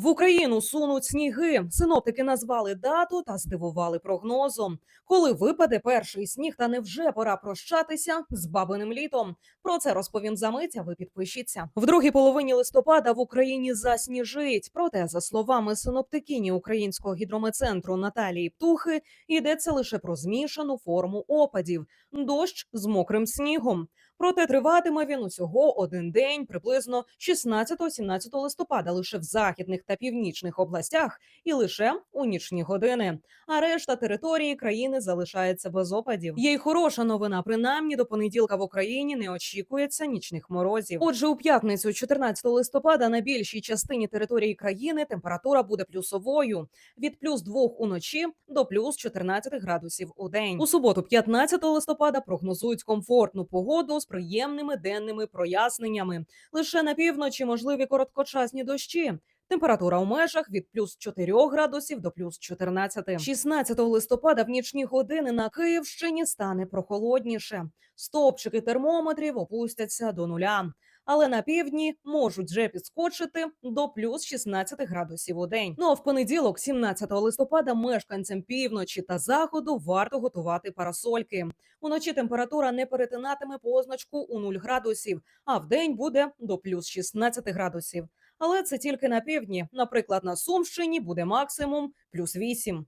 В Україну сунуть сніги. Синоптики назвали дату та здивували прогнозом. Коли випаде перший сніг, та невже пора прощатися з бабиним літом? Про це розповім за мить, а Ви підпишіться. В другій половині листопада в Україні засніжить. Проте, за словами синоптикині українського гідрометцентру Наталії Птухи, йдеться лише про змішану форму опадів: дощ з мокрим снігом. Проте триватиме він усього один день, приблизно 16-17 листопада, лише в західних та північних областях, і лише у нічні години. А решта території країни залишається без опадів. Є й хороша новина. Принаймні до понеділка в Україні не очікується нічних морозів. Отже, у п'ятницю, 14 листопада, на більшій частині території країни температура буде плюсовою від плюс 2 уночі до плюс 14 градусів у день. У суботу, 15 листопада, прогнозують комфортну погоду з приємними денними проясненнями. Лише на півночі можливі короткочасні дощі. Температура у межах від плюс 4 градусів до плюс 14. 16 листопада в нічні години на Київщині стане прохолодніше. Стопчики термометрів опустяться до нуля. Але на півдні можуть вже підскочити до плюс 16 градусів у день. Ну а в понеділок, 17 листопада, мешканцям півночі та заходу варто готувати парасольки. Уночі температура не перетинатиме позначку у 0 градусів, а в день буде до плюс 16 градусів. Але це тільки на півдні. Наприклад, на Сумщині буде максимум плюс 8.